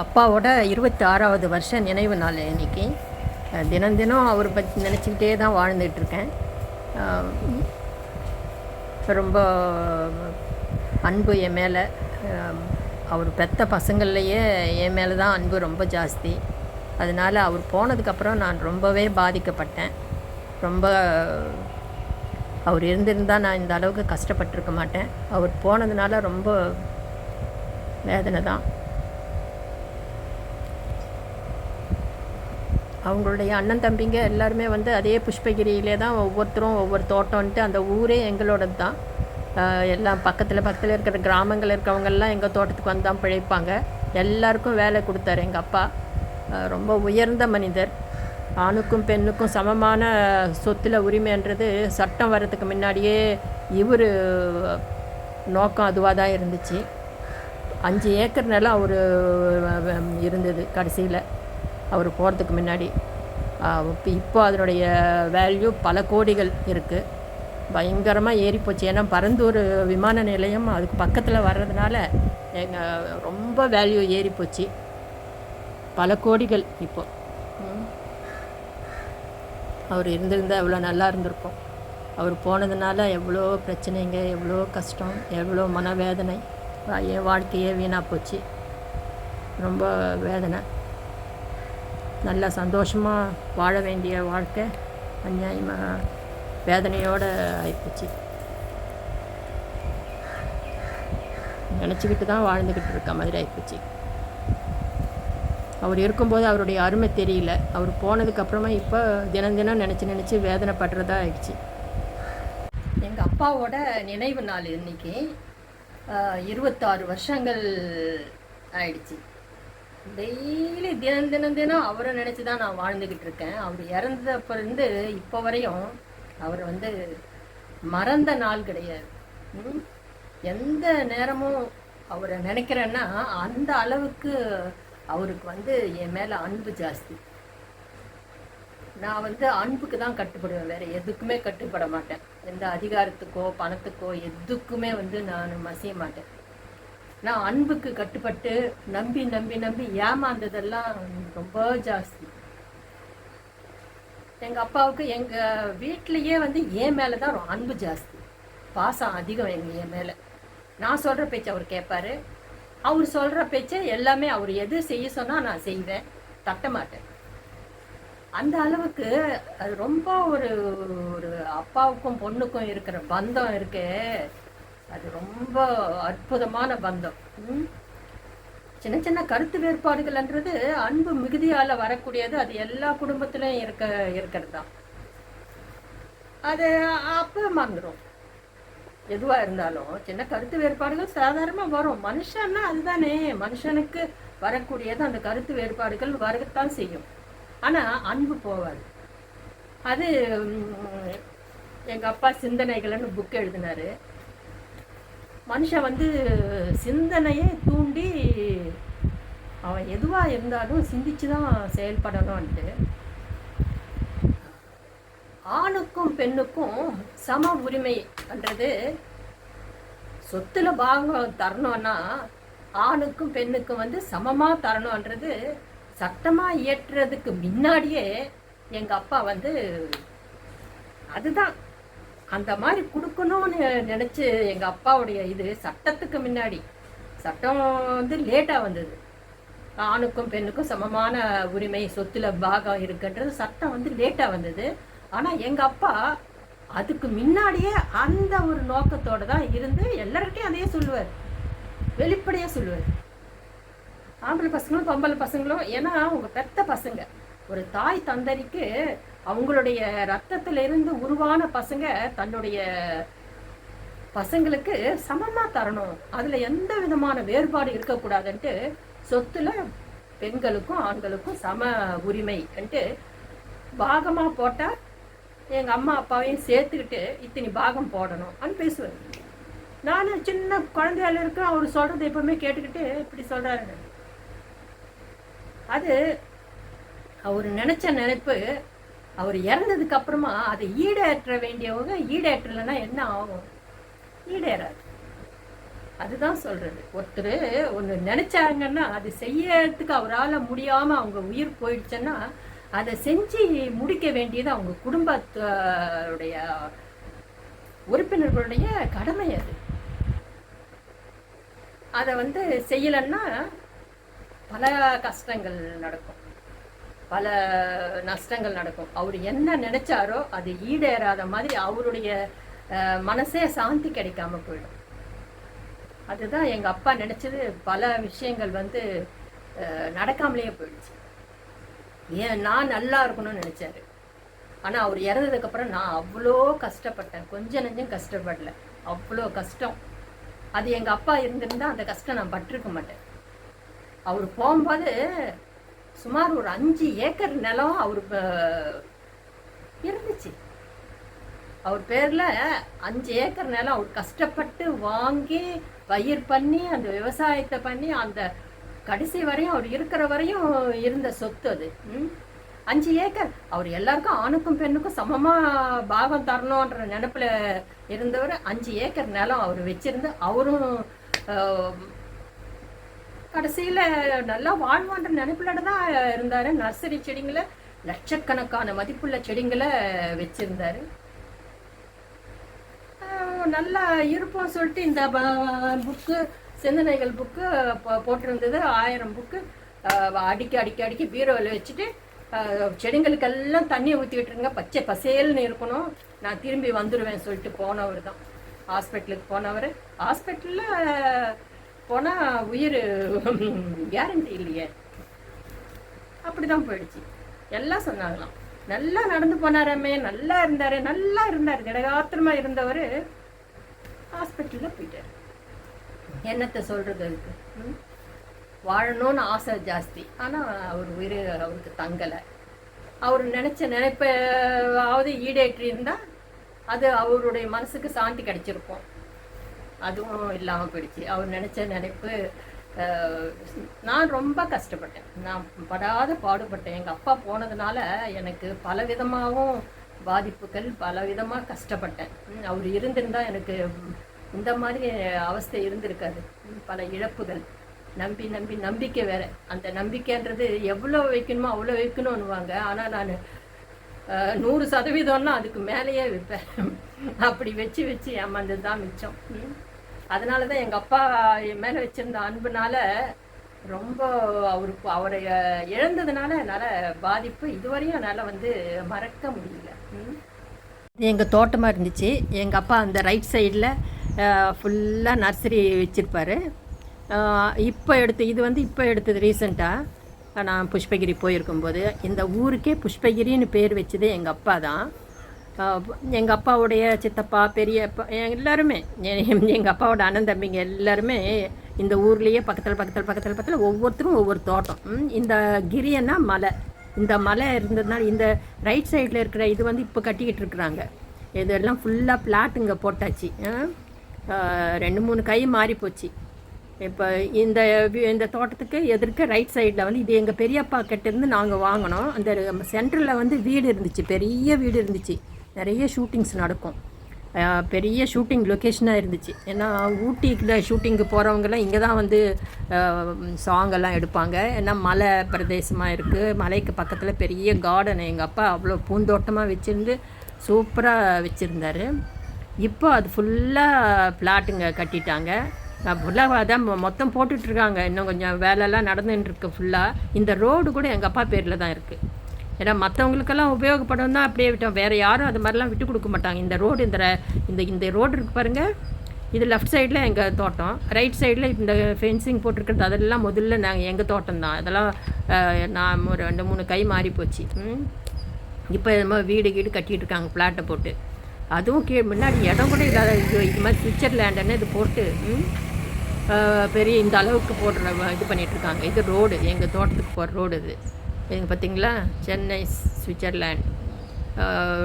அப்பாவோட இருபத்தி ஆறாவது வருஷ நினைவு நாள் இன்னைக்கு. தினம் தினம் அவர் பற்றி நினச்சிக்கிட்டே தான் வாழ்ந்துட்டுருக்கேன் ரொம்ப அன்பு என் மேலே. அவர் பெத்த பசங்கள்லையே என் மேலே தான் அன்பு ரொம்ப ஜாஸ்தி. அதனால் அவர் போனதுக்கப்புறம் நான் ரொம்பவே பாதிக்கப்பட்டேன். ரொம்ப அவர் இருந்திருந்தால் நான் இந்த அளவுக்கு கஷ்டப்பட்டிருக்க மாட்டேன். அவர் போனதுனால ரொம்ப வேதனை தான். அவங்களுடைய அண்ணன் தம்பிங்க எல்லாருமே வந்து அதே புஷ்பகிரியிலே தான் ஒவ்வொருத்தரும் ஒவ்வொரு தோட்டம்ன்ட்டு அந்த ஊரே எங்களோடது தான். எல்லாம் பக்கத்தில் பக்கத்தில் இருக்கிற கிராமங்கள் இருக்கிறவங்கெல்லாம் எங்கள் தோட்டத்துக்கு வந்து தான் பிழைப்பாங்க. எல்லாருக்கும் வேலை கொடுத்தாரு எங்கள் அப்பா. ரொம்ப உயர்ந்த மனிதர். ஆணுக்கும் பெண்ணுக்கும் சமமான சொத்தில் உரிமைன்றது சட்டம் வர்றதுக்கு முன்னாடியே இவர் நோக்கம் அதுவாக தான் இருந்துச்சு. அஞ்சு ஏக்கர் நிலம் அவர் இருந்தது கடைசியில். அவர் போகிறதுக்கு முன்னாடி இப்போ அதனுடைய வேல்யூ பல கோடிகள் இருக்குது பயங்கரமாக ஏறி போச்சு ஏன்னா பரந்தூர் விமான நிலையம் அதுக்கு பக்கத்தில் வர்றதுனால எங்கள் ரொம்ப வேல்யூ ஏறி போச்சு பல கோடிகள் இப்போ. ம். அவர் இருந்திருந்தால் எவ்வளோ நல்லா இருந்திருக்கும் அவர் போனதுனால எவ்வளோ பிரச்சனைங்க எவ்வளோ கஷ்டம் எவ்வளோ மனவேதனை என் வாழ்க்கையே வீணாக போச்சு. ரொம்ப வேதனை. நல்லா சந்தோஷமாக வாழ வேண்டிய வாழ்க்கை அநியாயமாக வேதனையோடு ஆயிப்போச்சு. நினச்சிக்கிட்டு தான் வாழ்ந்துக்கிட்டு இருக்க மாதிரி ஆயிப்போச்சு. அவர் இருக்கும்போது அவருடைய அருமை தெரியல. அவர் போனதுக்கப்புறமா இப்போ தினம் தினம் நினச்சி நினச்சி வேதனைப்படுறதா ஆயிடுச்சு. எங்கள் அப்பாவோட நினைவு நாள் இன்னைக்கு இருபத்தாறு வருஷங்கள் ஆயிடுச்சு. டெய்லி தினம் தினம் தினம் அவரை நினச்சி தான் நான் வாழ்ந்துக்கிட்டு இருக்கேன். அவர் இறந்தப்பருந்து இப்போ வரையும் அவர் வந்து மறந்த நாள் கிடையாது. எந்த நேரமும் அவரை நினைக்கிறேன்னா அந்த அளவுக்கு அவருக்கு வந்து என் மேலே அன்பு ஜாஸ்தி. நான் வந்து அன்புக்கு தான் கட்டுப்படுவேன். வேற எதுக்குமே கட்டுப்பட மாட்டேன். எந்த அதிகாரத்துக்கோ பணத்துக்கோ எதுக்குமே வந்து நான் மசிய மாட்டேன். நான் அன்புக்கு கட்டுப்பட்டு நம்பி நம்பி நம்பி ஏமாந்ததெல்லாம் ரொம்ப ஜாஸ்தி. எங்கள் அப்பாவுக்கு எங்கள் வீட்டிலையே வந்து என் மேலே தான் அன்பு ஜாஸ்தி. பாசம் அதிகம் எங்கள் என் மேலே. நான் சொல்கிற பேச்சை அவர் கேட்பாரு அவர் சொல்கிற பேச்சை எல்லாமே அவர் எது செய்ய சொன்னால் நான் செய்வேன். தட்ட மாட்டேன். அந்த அளவுக்கு அது ரொம்ப ஒரு ஒரு அப்பாவுக்கும் பொண்ணுக்கும் இருக்கிற பந்தம் இருக்கே. அது ரொம்ப அற்புதமான பந்தம்? சின்ன சின்ன கருத்து வேறுபாடுகள்ன்றது அன்பு மிகுதியால வரக்கூடியது. அது எல்லா குடும்பத்திலையும் இருக்க இருக்கிறது தான் அது அப்போ மறந்துடும் எதுவா இருந்தாலும் சின்ன கருத்து வேறுபாடுகள் சாதாரணமா வரும். மனுஷன்னா அதுதானே. மனுஷனுக்கு வரக்கூடியது அந்த கருத்து வேறுபாடுகள் வரத்தான் செய்யும். ஆனா அன்பு போகாது. அது ம், எங்க அப்பா சிந்தனைகள்னு புக் எழுதினாரு. மனுஷன் வந்து சிந்தனையை தூண்டி அவன் எதுவாக இருந்தாலும் சிந்திச்சு தான் செயல்படணும்ன்ட்டு. ஆணுக்கும் பெண்ணுக்கும் சம உரிமைன்றது சொத்துல பாகம் தரணும்னா ஆணுக்கும் பெண்ணுக்கும் வந்து சமமாக தரணுன்றது சட்டமாக இயற்றுறதுக்கு முன்னாடியே எங்கள் அப்பா வந்து அதுதான். அந்த மாதிரி கொடுக்கணும்னு நினச்சி எங்கள் அப்பாவுடைய இது சட்டத்துக்கு முன்னாடி. சட்டம் வந்து லேட்டாக வந்தது. ஆணுக்கும் பெண்ணுக்கும் சமமான உரிமை சொத்துல பாகம் இருக்குன்றது சட்டம் வந்து லேட்டாக வந்தது. ஆனால் எங்கள் அப்பா அதுக்கு முன்னாடியே அந்த ஒரு நோக்கத்தோட தான் இருந்து எல்லார்கிட்டையும் அதையே சொல்லுவார். வெளிப்படையாக சொல்லுவார். ஆம்பளை பசங்களும் பொம்பளை பசங்களும் ஏன்னா அவங்க பெத்த பசங்க ஒரு தாய் தந்தரிக்கு அவங்களுடைய ரத்தத்திலிருந்து உருவான பசங்க தன்னுடைய பசங்களுக்கு சமமாக தரணும். அதில் எந்த விதமான வேறுபாடு இருக்கக்கூடாதுன்ட்டு சொத்துல பெண்களுக்கும் ஆண்களுக்கும் சம உரிமைன்ட்டு பாகமாக போட்டால் எங்கள் அம்மா அப்பாவையும் சேர்த்துக்கிட்டு இத்தனி பாகம் போடணும். அப்படின்னு பேசுவார். நான் சின்ன குழந்தையால இருக்க அவர் சொல்கிறது எப்பவுமே கேட்டுக்கிட்டு இப்படி சொல்கிறாரு அது அவர் நினச்ச நினைப்பு அவர் இறந்ததுக்கு அப்புறமா அதை ஈடேற்ற வேண்டியவங்க ஈடேற்றலைன்னா என்ன ஆகும்? ஈடேறாது. அதுதான் சொல்றது. ஒருத்தர் ஒன்று நினைச்சாங்கன்னா அது செய்யறதுக்கு அவரால் முடியாம அவங்க உயிர் போயிடுச்சுன்னா அதை செஞ்சு முடிக்க வேண்டியது அவங்க குடும்பத்துடைய உறுப்பினர்களுடைய கடமை அது. அதை வந்து செய்யலைன்னா பல கஷ்டங்கள் நடக்கும். பல நஷ்டங்கள் நடக்கும். அவர் என்ன நினைச்சாரோ அது ஈடேறாத மாதிரி அவருடைய மனசே சாந்தி கிடைக்காம போயிடும். அதுதான் எங்கள் அப்பா நினச்சது. பல விஷயங்கள் வந்து நடக்காமலேயே போயிடுச்சு. ஏன் நான் நல்லா இருக்கணும்னு நினச்சாரு. ஆனால் அவர் இறந்ததுக்கப்புறம் நான் அவ்வளோ கஷ்டப்பட்டேன். கொஞ்சம் நெஞ்சம் கஷ்டப்படல. அவ்வளோ கஷ்டம். அது எங்கள் அப்பா இருந்திருந்தால் அந்த கஷ்டம் நான் பட்டிருக்க மாட்டேன். அவர் போகும்போது சுமார் ஒரு அஞ்சு ஏக்கர் நிலம் அவர் இருந்துச்சு. அவர் பேரில் அஞ்சு ஏக்கர் நிலம் அவர் கஷ்டப்பட்டு வாங்கி பயிர் பண்ணி அந்த விவசாயத்தை பண்ணி அந்த கடைசி வரையும் அவர் இருக்கிற வரையும் இருந்த சொத்து அது. ம்? அஞ்சு ஏக்கர். அவர் எல்லாருக்கும் ஆணுக்கும் பெண்ணுக்கும் சமமாக பாகம் தரணுன்ற நினப்பில் இருந்தவர் அஞ்சு ஏக்கர் நிலம் அவர் வச்சிருந்து அவரும் கடைசியில் நல்லா வாழ்வான்ற நினைப்புல தான் இருந்தார். நர்சரி செடிங்களை லட்சக்கணக்கான மதிப்புள்ள செடிங்களை வச்சுருந்தார். நல்லா இருப்போம் சொல்லிட்டு இந்த புக்கு சிந்தனைகள் புக்கு போட்டிருந்தது. ஆயிரம் புக்கு அடிக்க அடிக்க அடிக்க பீரோவில் வச்சுட்டு செடிங்களுக்கெல்லாம் தண்ணி ஊற்றிக்கிட்டு இருங்க. பச்சை பசேல்னு இருக்கணும். நான் திரும்பி வந்துடுவேன் சொல்லிட்டு போனவர் தான். ஹாஸ்பிட்டலுக்கு போனவர். ஹாஸ்பிட்டலில் போனால் உயிர் கேரண்டி இல்லையே. அப்படிதான் போயிடுச்சு. எல்லாம் சொன்னாங்களாம். நல்லா நடந்து போனாராமே நல்லா இருந்தாரு நல்லா இருந்தார். திடகாத்திரமா இருந்தவர் ஹாஸ்பிட்டல்ல போயிட்டார். என்னத்தை சொல்றது அதுக்கு? ம்? வாழணும்னு ஆசை ஜாஸ்தி. ஆனா அவர் உயிர் அவருக்கு தங்கலை. அவர் நினைச்ச நினைப்பாவது ஈடேற்றி இருந்தா அது அவருடைய மனசுக்கு சாந்தி கிடைச்சிருக்கும். அதுவும் இல்லாமல் போயிடுச்சு. அவர் நினச்ச நினைப்பு நான் ரொம்ப கஷ்டப்பட்டேன். நான் படாத பாடுபட்டேன். எங்கள் அப்பா போனதுனால எனக்கு பல விதமாகவும் பாதிப்புகள் பல விதமாக கஷ்டப்பட்டேன் அவர் இருந்திருந்தா எனக்கு இந்த மாதிரி அவஸ்தை இருந்திருக்காது. பல இழப்புகள். நம்பி நம்பி நம்பிக்கை வேற. அந்த நம்பிக்கைன்றது எவ்வளோ வைக்கணுமோ அவ்வளோ வைக்கணும்னுவாங்க. ஆனால் நான் நூறு சதவீதம்னா அதுக்கு மேலேயே விற்பேன் அப்படி வச்சு வச்சு ஏமாந்தது தான் மிச்சம். ம். அதனால தான் எங்கள் அப்பா என் மேலே வச்சிருந்த அன்புனால ரொம்ப அவருக்கு அவரை இழந்ததுனால என்னால் பாதிப்பு இதுவரையும் என்னால் வந்து மறக்க முடியல. எங்கள் தோட்டமாக இருந்துச்சு. எங்கள் அப்பா அந்த ரைட் சைடில் ஃபுல்லாக நர்சரி வச்சுருப்பாரு. இப்போ எடுத்து இது வந்து இப்போ எடுத்தது ரீசெண்டாக நான் புஷ்பகிரி போயிருக்கும்போது இந்த ஊருக்கே புஷ்பகிரின்னு பேர் வச்சது எங்கள் அப்பா தான். எங்கள் அப்பாவுடைய சித்தப்பா பெரியப்பா எல்லாருமே எங்கள் அப்பாவோட அண்ணன் தம்பிங்க எல்லாருமே இந்த ஊர்லேயே பக்கத்தில் பக்கத்தில் பக்கத்தில் பக்கத்தில் ஒவ்வொருத்தரும் ஒவ்வொரு தோட்டம். இந்த கிரியன்னா மலை. இந்த மலை இருந்ததுனால இந்த ரைட் சைடில் இருக்கிற இது வந்து இப்போ கட்டிக்கிட்டு இருக்கிறாங்க. இதெல்லாம் ஃபுல்லாக பிளாட்டுங்க போட்டாச்சு. ரெண்டு மூணு கை மாறி போச்சு. இப்போ இந்த இந்த தோட்டத்துக்கு எதிர்க்க ரைட் சைடில் வந்து இது எங்கள் பெரியப்பா கிட்டேருந்து நாங்கள் வாங்கினோம். அந்த சென்டரில் வந்து வீடு இருந்துச்சு. பெரிய வீடு இருந்துச்சு. நிறைய ஷூட்டிங்ஸ் நடக்கும். பெரிய ஷூட்டிங் லொக்கேஷனாக இருந்துச்சு. ஏன்னா ஊட்டிக்கில் ஷூட்டிங்க்கு போகிறவங்கலாம் இங்கே தான் வந்து சாங் எல்லாம் எடுப்பாங்க. ஏன்னா மலை பிரதேசமாக இருக்குது மலைக்கு பக்கத்தில் பெரிய கார்டன் எங்கள் அப்பா அவ்வளோ பூந்தோட்டமாக வச்சுருந்து சூப்பராக வச்சுருந்தாரு. இப்போ அது ஃபுல்லாக பிளாட்டுங்க கட்டிட்டாங்க. ஃபுல்லாக அதான் மொத்தம் போட்டுட்ருக்காங்க இன்னும் கொஞ்சம் வேலைலாம் நடந்துட்டுருக்கு ஃபுல்லாக இந்த ரோடு கூட எங்கள் அப்பா பேரில் தான் இருக்குது ஏன்னா மற்றவங்களுக்கெல்லாம் உபயோகப்படும் தான் அப்படியே விட்டோம். வேறு யாரும் அது மாதிரிலாம் விட்டு கொடுக்க மாட்டாங்க. இந்த ரோடு இந்த இந்த இந்த ரோடு இருக்கு பாருங்கள் இது லெஃப்ட் சைடில் எங்கள் தோட்டம். ரைட் சைடில் இந்த ஃபென்சிங் போட்டிருக்கிறது அதெல்லாம் முதல்ல நாங்கள் எங்கள் தோட்டம் தான். அதெல்லாம் நான் ஒரு ரெண்டு மூணு கை மாறி போச்சு. இப்போ இது மாதிரி வீடு கீடு கட்டிகிட்டு இருக்காங்க ஃப்ளாட்டை போட்டு. அதுவும் கீழே முன்னாடி இடம் கூட இல்லாத இது இது மாதிரி சுவிட்சர்லேண்டுன்னு இது போட்டு ம், பெரிய இந்த அளவுக்கு போடுற இது பண்ணிகிட்ருக்காங்க இருக்காங்க. இது ரோடு எங்கள் தோட்டத்துக்கு போகிற ரோடு இது. இங்கே பார்த்தீங்களா? சென்னை சுவிட்சர்லேண்ட்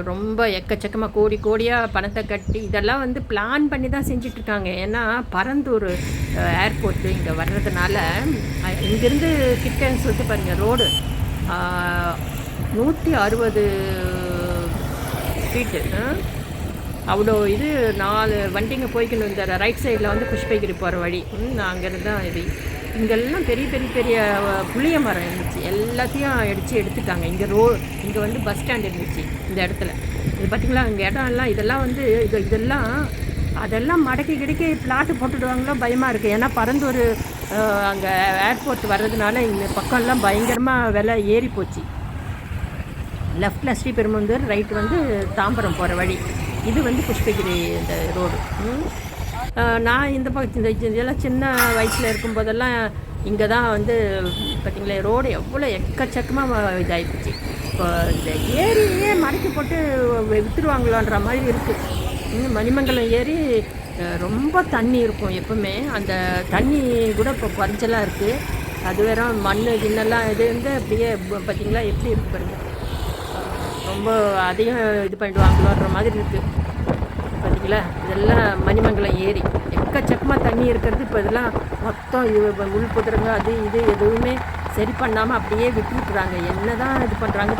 ரொம்ப எக்கச்சக்கமாக கோடி கோடியாக பணத்தை கட்டி இதெல்லாம் வந்து பிளான் பண்ணி தான் செஞ்சிட்ருக்காங்க. ஏன்னா பரந்தூர் ஏர்போர்ட்டு இங்கே வர்றதுனால இங்கேருந்து கிட்டன்ஸ் சொல்லிட்டு பாருங்கள் ரோடு. நூற்றி அறுபது ஃபீட்டு அவ்வளோ இது நாலு வண்டிங்க போய்க்கணும் இந்த ரைட் சைடில் வந்து புஷ்பகிரி போகிற வழி. நான் அங்கேருந்து தான் இது. இங்கெல்லாம் பெரிய பெரிய பெரிய புளிய மரம் இருந்துச்சு. எல்லாத்தையும் அடித்து எடுத்துட்டாங்க. இங்கே ரோ இங்கே வந்து பஸ் ஸ்டாண்ட் இருந்துச்சு இந்த இடத்துல. இது பார்த்திங்களா இங்கே இடம் எல்லாம் இதெல்லாம் வந்து இது இதெல்லாம் அதெல்லாம் மடக்கி கிடக்கி பிளாட்டு போட்டுடுவாங்களோ? பயமாக இருக்குது ஏன்னா பரந்தூர் அங்கே ஏர்போர்ட் வர்றதுனால இந்த பக்கம்லாம் பயங்கரமாக விலை ஏறி போச்சு. லெஃப்டில் ஸ்ரீபெரும்புந்தூர் ரைட் வந்து தாம்பரம் போகிற வழி. இது வந்து புஷ்பகிரி இந்த ரோடு நான் இந்த பக்கம் இந்த இதெல்லாம் சின்ன வயசில் இருக்கும்போதெல்லாம் இங்கே தான் வந்து பார்த்தீங்களா ரோடு எவ்வளோ எக்கச்சக்கமாக இதாகிடுச்சு இப்போ இந்த ஏரியே மடக்கி போட்டு விற்றுருவாங்களோன்ற மாதிரி இருக்குது இன்னும் மணிமங்கலம் ஏரி ரொம்ப தண்ணி இருக்கும் எப்பவுமே. அந்த தண்ணி கூட இப்போ குறைச்சலாக இருக்குது அது வேற மண் கிண்ணெல்லாம் இது வந்து அப்படியே பார்த்தீங்களா எப்படி இருக்கு பாருங்க. ரொம்ப அதையும் இது பண்ணிடுவாங்களோன்ற மாதிரி இருக்குது பார்த்தீங்களா இதெல்லாம் மணிமங்கலம் ஏரி. எக்கச்சக்கமாக தண்ணி இருக்கிறது. இப்போ இதெல்லாம் மொத்தம் இது உள் புதுருங்க அது இது எதுவுமே சரி பண்ணாமல் அப்படியே விட்டுருக்குறாங்க. என்ன தான் இது பண்ணுறாங்க